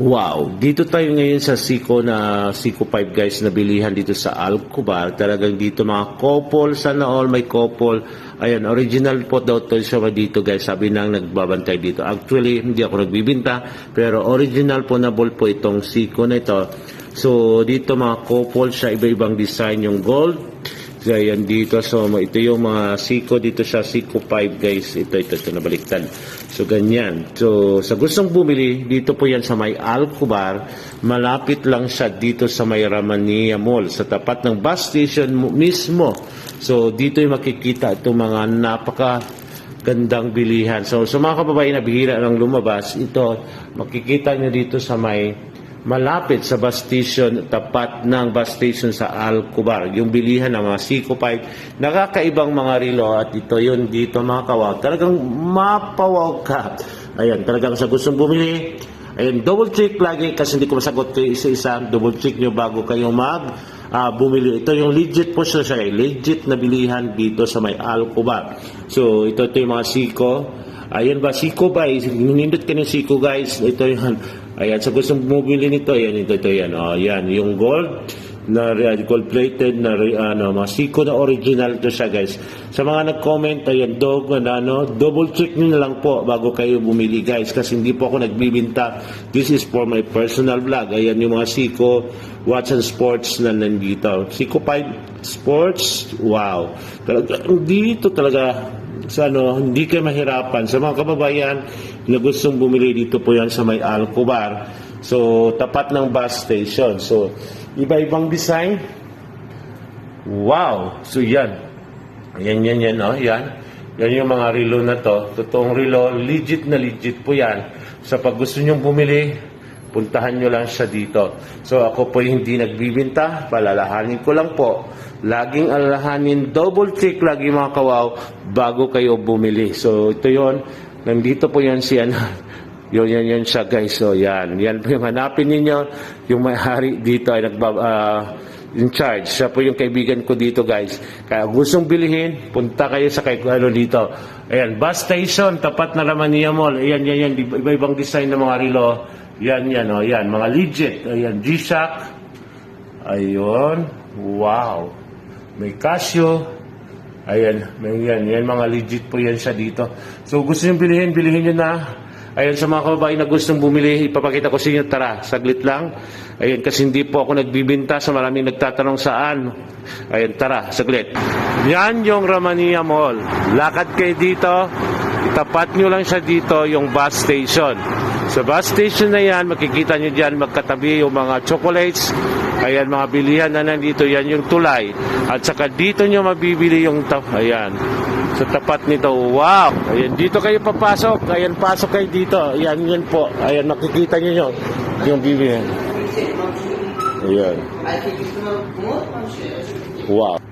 Wow, dito tayo ngayon sa Siko na Siko 5 guys na bilihan dito sa Alcobar. Talagang dito mga couple, sana all may couple. Ayan, original po daw to siya dito guys. Sabi nang nagbabantay dito. Actually, hindi ako nagbibinta, pero original po na ball po itong Siko na ito. So, dito mga couple siya, iba-ibang design yung gold. So, ayan dito. So, ito yung mga Siko dito sa Siko 5 guys. Ito, ito, ito, nabaliktad. So, ganyan. So, sa gustong bumili, dito po yan sa may Alcobar. Malapit lang siya dito sa may Ramania Mall. Sa tapat ng bus station mo- mismo. So, dito yung makikita itong mga napaka gandang bilihan. So, sa mga kababayan na bihira lang lumabas, ito, makikita nyo dito sa may malapit sa bus station, tapat ng bus station sa Alcobar. Yung bilihan ng mga Seco 5, nakakaibang mga relo at ito yun dito mga kawag. Talagang mapawag ka. Ayan, talagang sa gustong bumili, Ayan, double check lagi kasi hindi ko masagot kayo isa-isa. Double check nyo bago kayo mag ah, bumili. Ito yung legit po siya siya. eh. Legit na bilihan dito sa may Alcobar. So, ito, ito yung mga Seco. Ayan ba, Siko ba? Ninindot ka ng Siko guys. Ito yan. Ayan, sa gustong bumili nito, ayan, ito, ito, yan. Oh, yan, yung gold na gold plated na ano, mga Siko na original to siya guys. Sa mga nag-comment, ayan, dog, na, ano, double check nyo na lang po bago kayo bumili guys kasi hindi po ako nagbibinta. This is for my personal vlog. Ayan yung mga Siko Watson Sports na nandito. Siko 5 Sports, wow. Talaga, dito talaga sa ano, hindi kayo mahirapan. Sa mga kababayan na gustong bumili dito po yan sa may Alcobar. So, tapat ng bus station. So, iba-ibang design. Wow! So, yan. Yan, yan, yan, oh, yan. Yan yung mga relo na to. Totoong relo, legit na legit po yan. Sa pag gusto nyong bumili, puntahan nyo lang siya dito. So ako po hindi nagbibinta, palalahanin ko lang po. Laging alalahanin, double check lagi mga kawaw bago kayo bumili. So ito yon nandito po yan si ano, yun, yan, yan siya guys. So yan, yan po yung hanapin ninyo. Yung may-hari dito ay nagba, ah, in charge. Siya po yung kaibigan ko dito guys. Kaya gustong bilihin, punta kayo sa kay ano dito. Ayan, bus station, tapat na Ramania Mall. Ayan, yan, yan. Iba-ibang design ng mga relo. Yan, yan, oh, yan. Mga legit. Ayan, G-Shock. Ayun. Wow. May Casio. Ayan, may yan. Yan, mga legit po yan siya dito. So, gusto nyo bilihin, bilihin nyo na. Ayan, sa mga kababayan na gustong bumili, ipapakita ko sa inyo. Tara, saglit lang. Ayan, kasi hindi po ako nagbibinta sa maraming nagtatanong saan. Ayan, tara, saglit. Yan yung Ramania Mall. Lakad kayo dito. Itapat nyo lang siya dito, yung bus station. Sa bus station na yan, makikita nyo dyan magkatabi yung mga chocolates. Ayan, mga bilihan na nandito. Yan yung tulay. At saka dito nyo mabibili yung... Ta- ayan. Sa tapat nito. Wow! Ayan, dito kayo papasok. Ayan, pasok kayo dito. Ayan, yun po. Ayan, makikita nyo yun. Yung bilihan. Ayan. Wow.